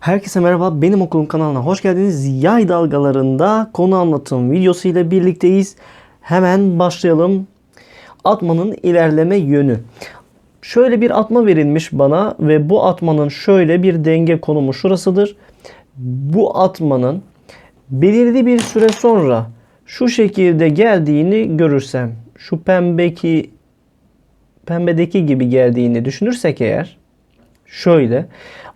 Herkese merhaba. Benim okulum kanalına hoş geldiniz. Yay dalgalarında konu anlatım videosu ile birlikteyiz. Hemen başlayalım. Atmanın ilerleme yönü. Şöyle bir atma verilmiş bana ve bu atmanın şöyle bir denge konumu şurasıdır. Bu atmanın belirli bir süre sonra şu şekilde geldiğini görürsem, şu pembeki pembedeki gibi geldiğini düşünürsek eğer şöyle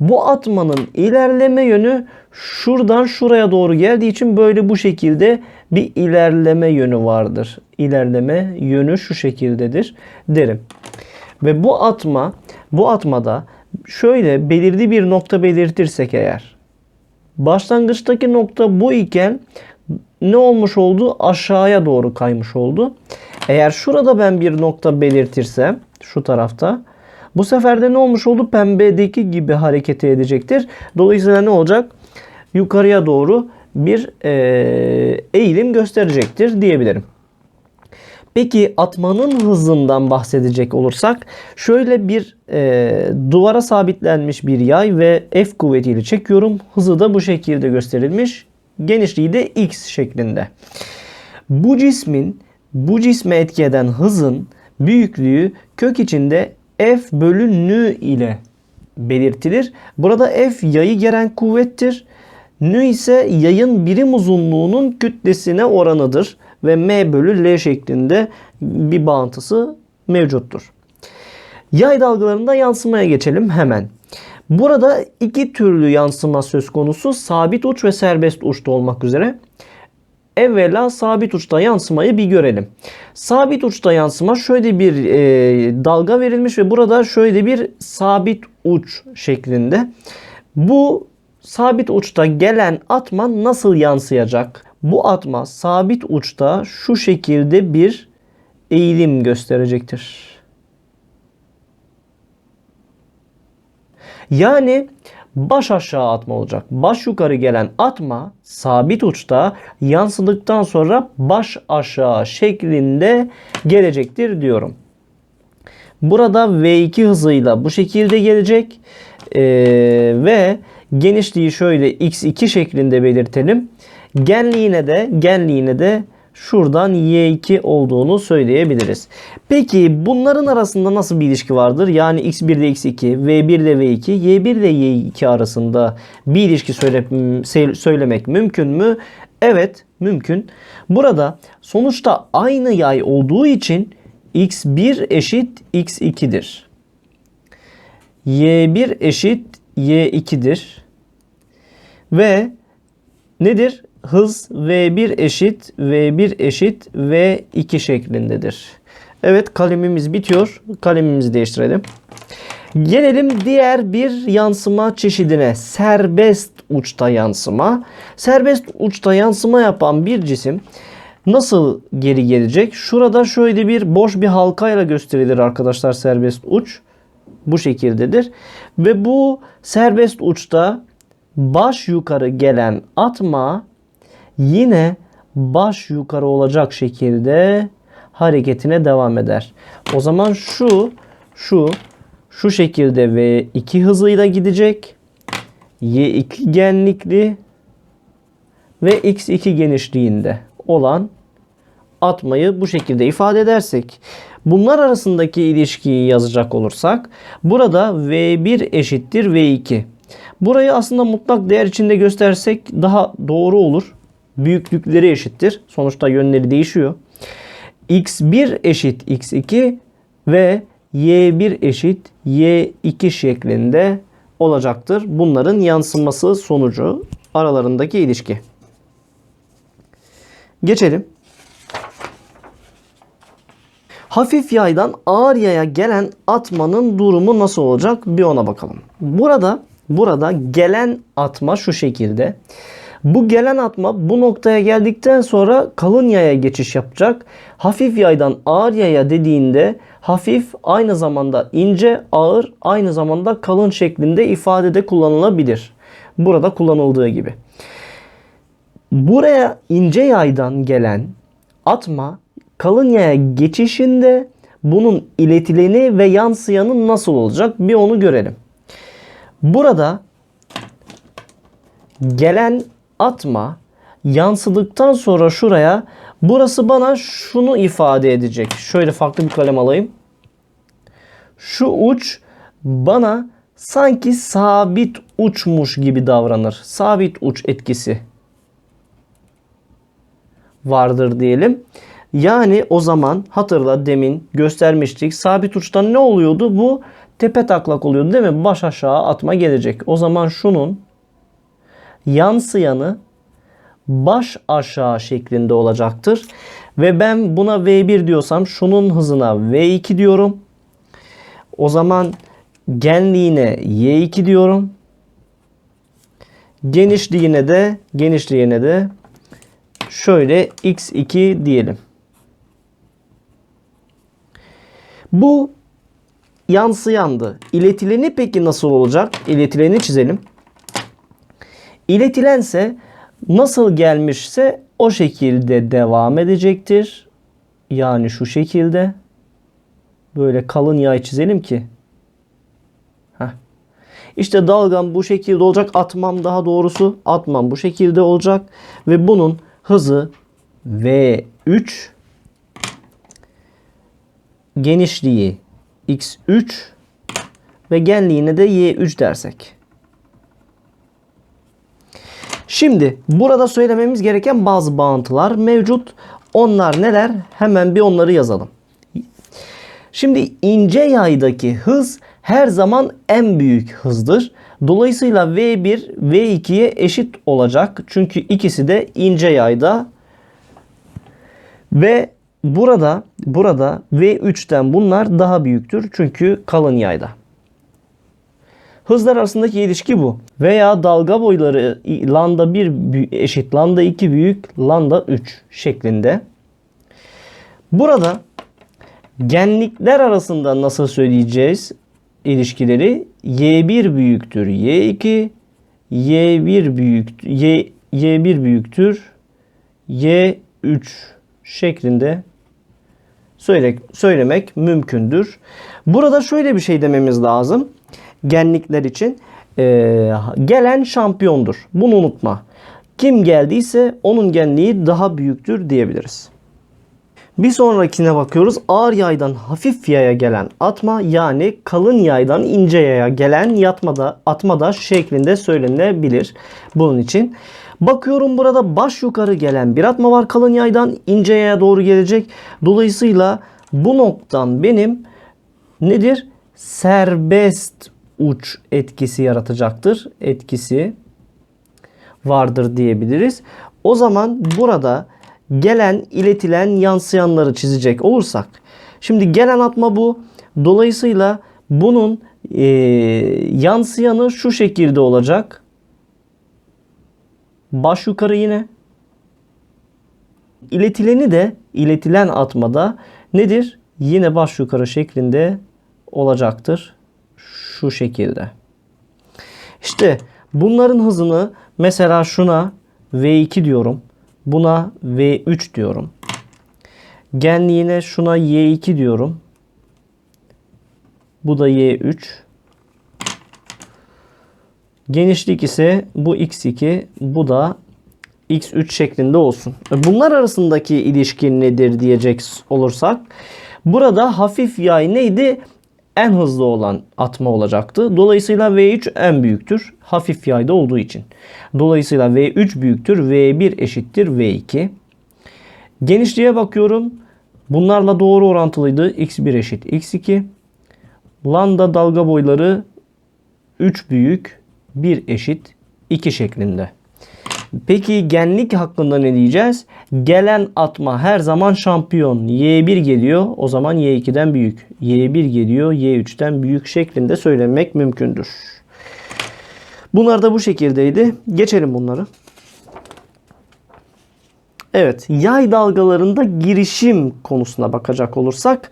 bu atmanın ilerleme yönü şuradan şuraya doğru geldiği için böyle bu şekilde bir ilerleme yönü vardır. İlerleme yönü şu şekildedir derim. Ve bu atma bu atmada şöyle belirli bir nokta belirtirsek eğer başlangıçtaki nokta bu iken ne olmuş oldu? Aşağıya doğru kaymış oldu. Eğer şurada ben bir nokta belirtirsem şu tarafta bu sefer de ne olmuş oldu? Pembedeki gibi hareket edecektir. Dolayısıyla ne olacak? Yukarıya doğru bir e, eğilim gösterecektir diyebilirim. Peki atmanın hızından bahsedecek olursak şöyle bir e, duvara sabitlenmiş bir yay ve F kuvvetiyle çekiyorum. Hızı da bu şekilde gösterilmiş. Genişliği de X şeklinde. Bu cismin bu cisme etki eden hızın büyüklüğü kök içinde F bölü nü ile belirtilir. Burada F yayı geren kuvvettir. Nü ise yayın birim uzunluğunun kütlesine oranıdır ve M bölü L şeklinde bir bağıntısı mevcuttur. Yay dalgalarında yansımaya geçelim hemen. Burada iki türlü yansıma söz konusu sabit uç ve serbest uçta olmak üzere. Evvela sabit uçta yansımayı bir görelim. Sabit uçta yansıma şöyle bir e, dalga verilmiş ve burada şöyle bir sabit uç şeklinde. Bu sabit uçta gelen atma nasıl yansıyacak? Bu atma sabit uçta şu şekilde bir eğilim gösterecektir. Yani baş aşağı atma olacak. Baş yukarı gelen atma sabit uçta yansıdıktan sonra baş aşağı şeklinde gelecektir diyorum. Burada V2 hızıyla bu şekilde gelecek. Ee, ve genişliği şöyle x2 şeklinde belirtelim. Genliğine de genliğine de şuradan y2 olduğunu söyleyebiliriz. Peki bunların arasında nasıl bir ilişki vardır? Yani x1 ile x2, v1 ile v2, y1 ile y2 arasında bir ilişki söyle, söylemek mümkün mü? Evet mümkün. Burada sonuçta aynı yay olduğu için x1 eşit x2'dir. y1 eşit y2'dir. Ve nedir? Hız V1 eşit V1 eşit V2 şeklindedir. Evet kalemimiz bitiyor. Kalemimizi değiştirelim. Gelelim diğer bir yansıma çeşidine. Serbest uçta yansıma. Serbest uçta yansıma yapan bir cisim nasıl geri gelecek? Şurada şöyle bir boş bir halkayla gösterilir arkadaşlar serbest uç. Bu şekildedir. Ve bu serbest uçta baş yukarı gelen atma yine baş yukarı olacak şekilde hareketine devam eder. O zaman şu şu şu şekilde V2 hızıyla gidecek. Y2 genlikli ve X2 genişliğinde olan atmayı bu şekilde ifade edersek bunlar arasındaki ilişkiyi yazacak olursak burada V1 eşittir V2. Burayı aslında mutlak değer içinde göstersek daha doğru olur büyüklükleri eşittir. Sonuçta yönleri değişiyor. x1 eşit x2 ve y1 eşit y2 şeklinde olacaktır. Bunların yansıması sonucu aralarındaki ilişki. Geçelim. Hafif yaydan ağır yaya gelen atmanın durumu nasıl olacak bir ona bakalım. Burada burada gelen atma şu şekilde. Bu gelen atma bu noktaya geldikten sonra kalın yaya geçiş yapacak. Hafif yaydan ağır yaya dediğinde hafif aynı zamanda ince, ağır aynı zamanda kalın şeklinde ifadede kullanılabilir. Burada kullanıldığı gibi. Buraya ince yaydan gelen atma kalın yaya geçişinde bunun iletileni ve yansıyanı nasıl olacak bir onu görelim. Burada gelen atma yansıdıktan sonra şuraya burası bana şunu ifade edecek. Şöyle farklı bir kalem alayım. Şu uç bana sanki sabit uçmuş gibi davranır. Sabit uç etkisi vardır diyelim. Yani o zaman hatırla demin göstermiştik. Sabit uçtan ne oluyordu? Bu tepe taklak oluyordu değil mi? Baş aşağı atma gelecek. O zaman şunun yansıyanı baş aşağı şeklinde olacaktır. Ve ben buna V1 diyorsam şunun hızına V2 diyorum. O zaman genliğine Y2 diyorum. Genişliğine de genişliğine de şöyle X2 diyelim. Bu yansıyandı. İletileni peki nasıl olacak? İletileni çizelim. İletilense nasıl gelmişse o şekilde devam edecektir. Yani şu şekilde. Böyle kalın yay çizelim ki. Heh. İşte dalgam bu şekilde olacak. Atmam daha doğrusu. Atmam bu şekilde olacak. Ve bunun hızı V3 genişliği x3 ve genliğine de y3 dersek. Şimdi burada söylememiz gereken bazı bağıntılar mevcut. Onlar neler? Hemen bir onları yazalım. Şimdi ince yaydaki hız her zaman en büyük hızdır. Dolayısıyla V1 V2'ye eşit olacak. Çünkü ikisi de ince yayda. Ve burada burada V3'ten bunlar daha büyüktür. Çünkü kalın yayda. Hızlar arasındaki ilişki bu. Veya dalga boyları lambda 1 eşit lambda 2 büyük lambda 3 şeklinde. Burada genlikler arasında nasıl söyleyeceğiz ilişkileri? Y1 büyüktür Y2, Y1 büyük Y, Y1 büyüktür Y3 şeklinde söyle, söylemek mümkündür. Burada şöyle bir şey dememiz lazım. Genlikler için ee, gelen şampiyondur. Bunu unutma. Kim geldiyse onun genliği daha büyüktür diyebiliriz. Bir sonrakine bakıyoruz. Ağır yaydan hafif yaya gelen atma yani kalın yaydan ince yaya gelen yatmada atmada şeklinde söylenebilir. Bunun için bakıyorum burada baş yukarı gelen bir atma var kalın yaydan ince yaya doğru gelecek. Dolayısıyla bu noktadan benim nedir? Serbest uç etkisi yaratacaktır. Etkisi vardır diyebiliriz. O zaman burada gelen, iletilen, yansıyanları çizecek olursak. Şimdi gelen atma bu. Dolayısıyla bunun e, yansıyanı şu şekilde olacak. Baş yukarı yine. İletileni de iletilen atmada nedir? Yine baş yukarı şeklinde olacaktır. Şu şekilde. İşte bunların hızını mesela şuna V2 diyorum. Buna V3 diyorum. Genliğine şuna Y2 diyorum. Bu da Y3. Genişlik ise bu X2, bu da X3 şeklinde olsun. Bunlar arasındaki ilişki nedir diyecek olursak. Burada hafif yay neydi? En hızlı olan atma olacaktı. Dolayısıyla V3 en büyüktür. Hafif yayda olduğu için. Dolayısıyla V3 büyüktür. V1 eşittir V2. Genişliğe bakıyorum. Bunlarla doğru orantılıydı. X1 eşit X2. Lambda dalga boyları 3 büyük 1 eşit 2 şeklinde. Peki genlik hakkında ne diyeceğiz? Gelen atma her zaman şampiyon. Y1 geliyor o zaman Y2'den büyük. Y1 geliyor Y3'ten büyük şeklinde söylemek mümkündür. Bunlar da bu şekildeydi. Geçelim bunları. Evet, yay dalgalarında girişim konusuna bakacak olursak,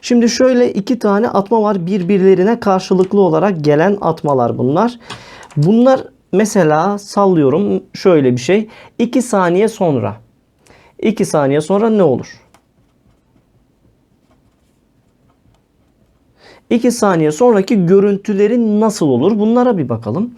şimdi şöyle iki tane atma var birbirlerine karşılıklı olarak gelen atmalar bunlar. Bunlar mesela sallıyorum şöyle bir şey. 2 saniye sonra. 2 saniye sonra ne olur? 2 saniye sonraki görüntüleri nasıl olur? Bunlara bir bakalım.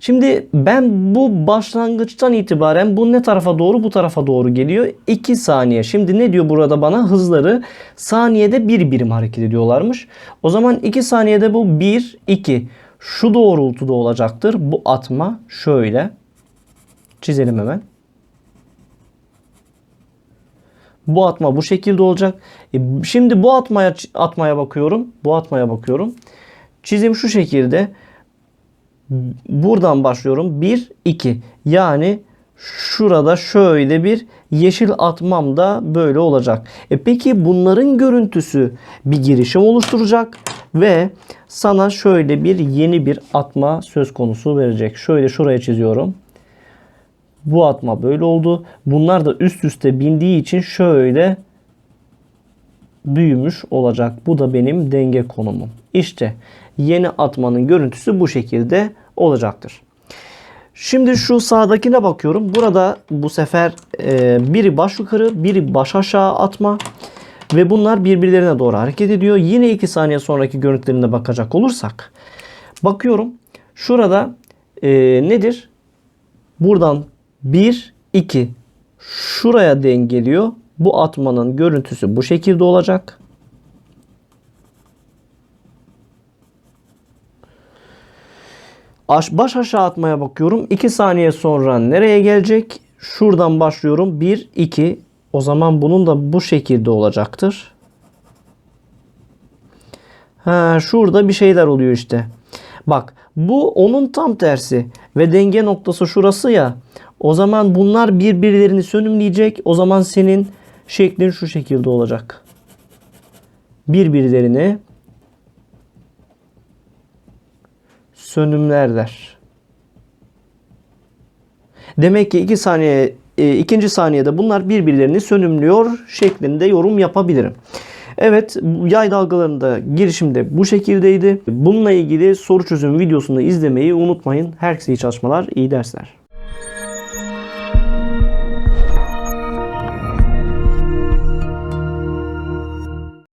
Şimdi ben bu başlangıçtan itibaren bu ne tarafa doğru bu tarafa doğru geliyor. 2 saniye. Şimdi ne diyor burada bana? Hızları saniyede bir birim hareket ediyorlarmış. O zaman 2 saniyede bu 1, 2. Şu doğrultuda olacaktır. Bu atma şöyle. Çizelim hemen. Bu atma bu şekilde olacak. E, şimdi bu atmaya atmaya bakıyorum. Bu atmaya bakıyorum. Çizim şu şekilde. Buradan başlıyorum. 1 2. Yani şurada şöyle bir yeşil atmam da böyle olacak. E peki bunların görüntüsü bir girişim oluşturacak ve sana şöyle bir yeni bir atma söz konusu verecek. Şöyle şuraya çiziyorum. Bu atma böyle oldu. Bunlar da üst üste bindiği için şöyle büyümüş olacak. Bu da benim denge konumum. İşte yeni atmanın görüntüsü bu şekilde olacaktır. Şimdi şu sağdakine bakıyorum. Burada bu sefer e, biri baş yukarı, biri baş aşağı atma ve bunlar birbirlerine doğru hareket ediyor. Yine 2 saniye sonraki görüntülerine bakacak olursak bakıyorum. Şurada e, nedir? Buradan 1 2 şuraya dengeliyor. Bu atmanın görüntüsü bu şekilde olacak. Aş- Baş aşağı atmaya bakıyorum. 2 saniye sonra nereye gelecek? Şuradan başlıyorum. 1 2 o zaman bunun da bu şekilde olacaktır. Ha, şurada bir şeyler oluyor işte. Bak bu onun tam tersi ve denge noktası şurası ya. O zaman bunlar birbirlerini sönümleyecek. O zaman senin şeklin şu şekilde olacak. Birbirlerini sönümlerler. Demek ki iki saniye e, ikinci saniyede bunlar birbirlerini sönümlüyor şeklinde yorum yapabilirim. Evet yay dalgalarında girişimde bu şekildeydi. Bununla ilgili soru çözüm videosunu izlemeyi unutmayın. Herkese iyi çalışmalar, iyi dersler.